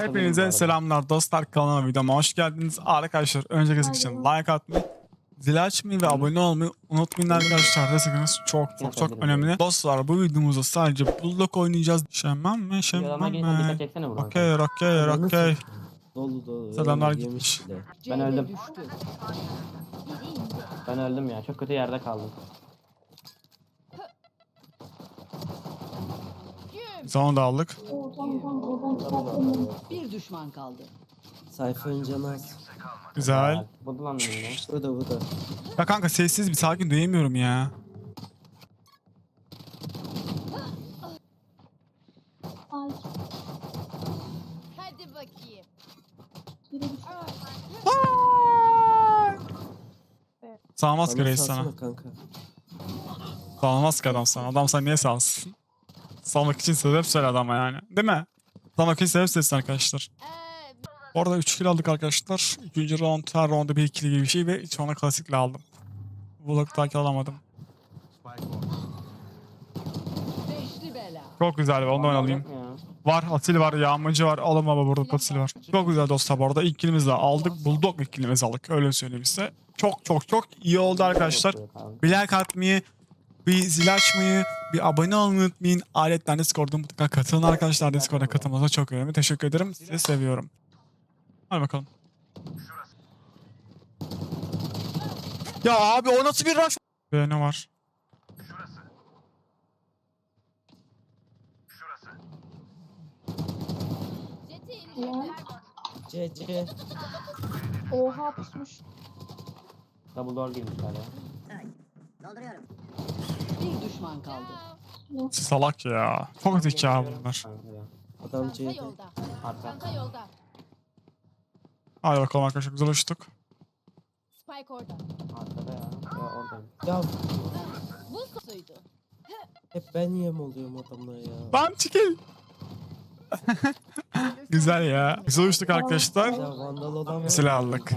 Hepinize selamlar dostlar kanalıma videoma hoş geldiniz. Arkadaşlar önceki için like atmayı, zil açmayı ve abone olmayı unutmayın arkadaşlar. Destekiniz çok çok çok önemli. Dostlar bu videomuzda sadece Bulldog oynayacağız. Şemmem mi? Dikkat mi? Okey okey okey. Dolu dolu. Selamlar gitmiş. Ben öldüm. Ben öldüm ya. Çok kötü yerde kaldım. Zaman da aldık. Bir düşman kaldı. Sayfanın canı az. Güzel. Buldu lan beni. Bu da bu da. Ya kanka sessiz bir sakin duyamıyorum ya. Hadi bakayım. Sağmaz ki reis sana. kanka. Sağlamaz ki adam sana. Adam sana niye sağlasın? Salmak için sebep söyle adama yani. Değil mi? Salmak için sebep söylesin arkadaşlar. Bu arada 3 kill aldık arkadaşlar. İkinci round her roundda bir ikili gibi bir şey ve sonra klasikle aldım. Vlog takip alamadım. Çok güzel. Yok mu ya? Var Atil var, Yağmacı var. Alın baba burada Atil var. Çok güzel dostlar bu arada. İlk de aldık. Bulldog ilk kilimizi aldık. Öyle söyleyeyim size. Çok çok çok iyi oldu arkadaşlar. Yok abi. Bir zil açmayı, bir abone olmayı unutmayın. Aletten Discord'a mutlaka katılın arkadaşlar. Discord'a katılmanıza çok önemli. Teşekkür ederim. Sizi seviyorum. Hadi bakalım. Ya abi o nasıl bir rush? Ve ne var? jeti inecekler. C C. Oha pusmuş. Double door girmişler ya. Bir düşman kaldı. Salak ya. Çok zeka bunlar. Adam Çanta yolda. Arka. Çanta yolda. Hadi bakalım arkadaşlar güzel uçtuk. Spike orada. Arkada ya. Ya oradayım. Ya Bu suydu. hep ben yem oluyorum adamlara ya. Lan çekil. güzel ya. Güzel uçtuk arkadaşlar. Ya vandal. Silah aldık.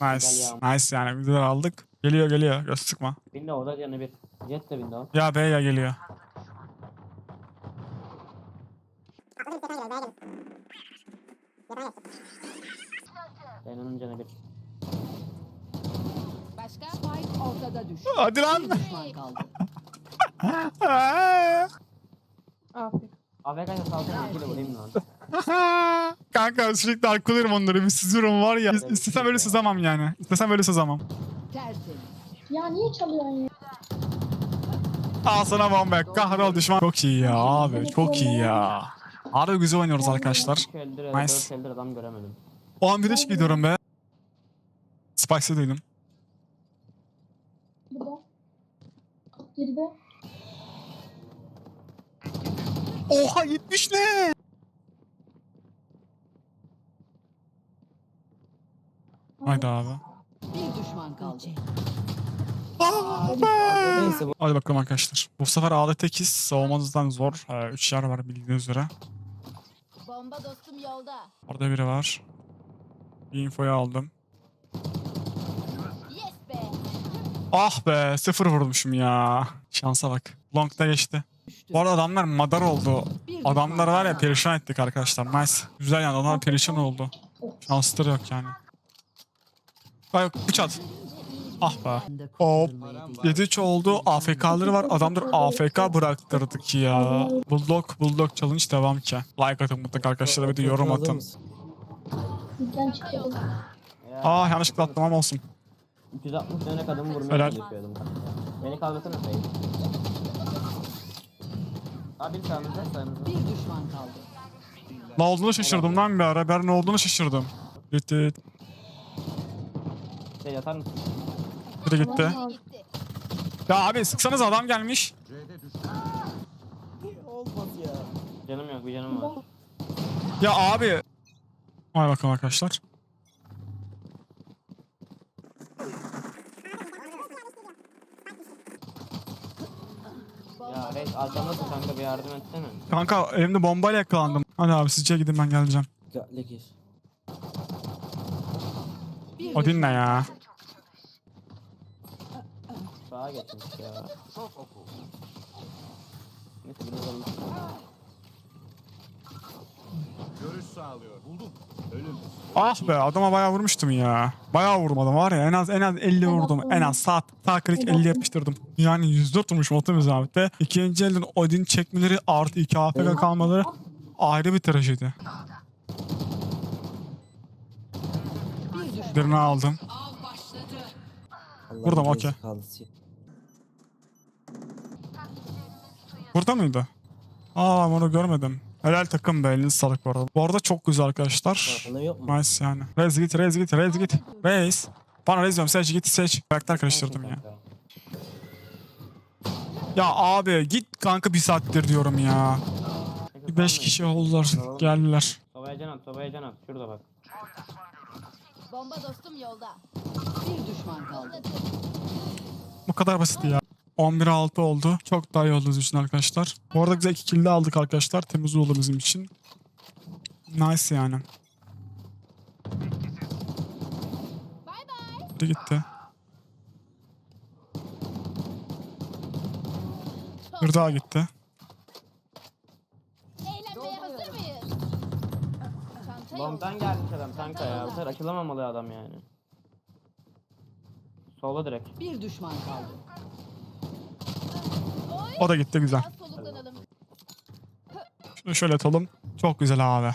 Nice. Ya. Nice yani güzel aldık. Geliyor geliyor. Göz sıkma. Window orada canı bir. Jet de window. Ya B ya geliyor. Dayana'nın canı bir. Başka? Spike ortada düştü. Hadi lan. düşman kaldı. Aferin. AFK'ya salsana bir vurayım lan. Kanka sürekli arkalıyorum onları bir sızıyorum var ya. İstesem böyle sızamam yani. İstesem böyle sızamam. Tertemiz. Ya niye çalıyorsun ya? Al sana bomba. Kahrol düşman. Çok iyi ya abi. Çok iyi ya. Harbi güzel oynuyoruz arkadaşlar. Nice. dört eldir adam göremedim. O an bir de gidiyorum be. Spike'ı duydum. Burada. Geride. Oha 70 ne? Haydi abi. Bir düşman kaldı. Neyse bu. Hadi bakalım arkadaşlar. Bu sefer A'da tekiz. Savunmanızdan zor. 3 yer var bildiğiniz üzere. Bomba dostum yolda. Orada biri var. Bir infoyu aldım. Yes be. Ah be sıfır vurmuşum ya. Şansa bak. Long'da geçti. Düştü. Bu arada adamlar madar oldu. Adamlar var ya perişan ettik arkadaşlar. Nice. Güzel yani adamlar perişan oldu. Şansları yok yani. Yok bıçak. Ah be. Hop. 7-3 oldu. AFK'ları var. Adamdır AFK bıraktırdık ya. Bulldog, Bulldog Challenge devam ki. Like atın mutlaka arkadaşlar bir de yorum atın. Aa yanlışlıkla attım ama olsun. 360 dönek adamı vurmaya Helal. çalışıyordum kanka. Beni kaldırsana sayın. Abi bir sağınızda sağınızda. Bir düşman kaldı. Ne olduğunu şaşırdım lan bir ara. Ben ne olduğunu şaşırdım. Gitti. Şey yatar mısın? Biri gitti. Gitti. Ya abi sıksanız adam gelmiş. Olmaz ya. Canım yok bir canım var. Ya abi. Hadi bakalım arkadaşlar. Ya reis arkamdasın kanka bir yardım etsene. Kanka elimde bombayla yakalandım. Hadi abi sizce gidin ben geleceğim. Dikkatli gir. O dinle ya. Sağa geçmiş ya. Neyse biraz alın. Görüş sağlıyor. Buldum. Ölüm. Ah be adama bayağı vurmuştum ya. Bayağı vurdum adam var ya en az en az 50 vurdum. En az sağ, sağ klik 50 yapıştırdım. Yani 104 vurmuşum otomu zahmette. İkinci elden Odin çekmeleri artı 2 AFK kalmaları ayrı bir trajedi. Birini aldım. Gerisi Okey. kaldı. Burada mıydı? Aa onu görmedim. Helal takım be eliniz sağlık bu arada. Bu arada çok güzel arkadaşlar. Yok mu? Nice yani. Rez git, Rez git, Rez git. Reis. Bana Rez diyorum. Seç git, seç. Karakter karıştırdım ya. Ya abi git kanka bir saattir diyorum ya. Bir beş kişi oldular. Geldiler. Sobaya can at, sobaya can at. Şurada bak. Bomba dostum yolda. Bir düşman kaldı. Bu kadar basit ya. 11 6 oldu. Çok daha iyi oldu bizim için arkadaşlar. Bu arada güzel 2 kill aldık arkadaşlar. Temiz oldu bizim için. Nice yani. Bay bay. Biri gitti. Bir daha gitti. Eğlenmeye hazır mıyız? Çanta yolda. Bombdan gelmiş adam tanka ya. Bu sefer açılamamalı adam yani. Sola direkt. Bir düşman kaldı. O da gitti güzel. Şunu şöyle atalım. Çok güzel abi.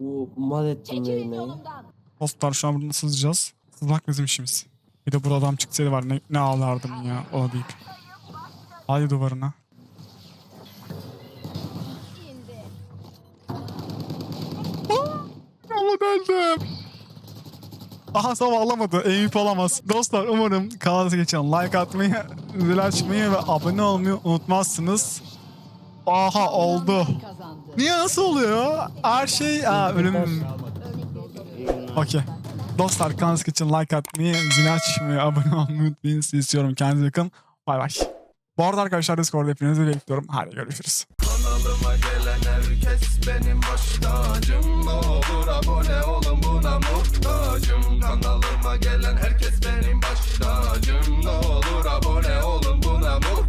Bu mal ettim yolumdan. Dostlar şu an buradan sızacağız. Sızmak bizim işimiz. Bir de bu adam çıksaydı var ne, ne ağlardım ya o deyip. Hadi duvarına. İndi. Ama öldüm. Aha sabah alamadı. MVP olamaz. Dostlar umarım kanalınıza geçen like atmayı, zil açmayı ve abone olmayı unutmazsınız. Aha oldu. Niye nasıl oluyor? Her şey... Aa ölüm. Okey. Dostlar kanalınıza geçen like atmayı, zil açmayı, abone olmayı unutmayın. Sizi istiyorum. Kendinize bakın. Bay bay. Bu arada arkadaşlar Discord'da hepinizi bekliyorum. Hadi görüşürüz. Kanalıma gelen herkes benim baş tacım Ne olur abone olun buna muhtacım. Kanalıma gelen herkes benim baş tacım Ne olur abone olun buna muhtacım.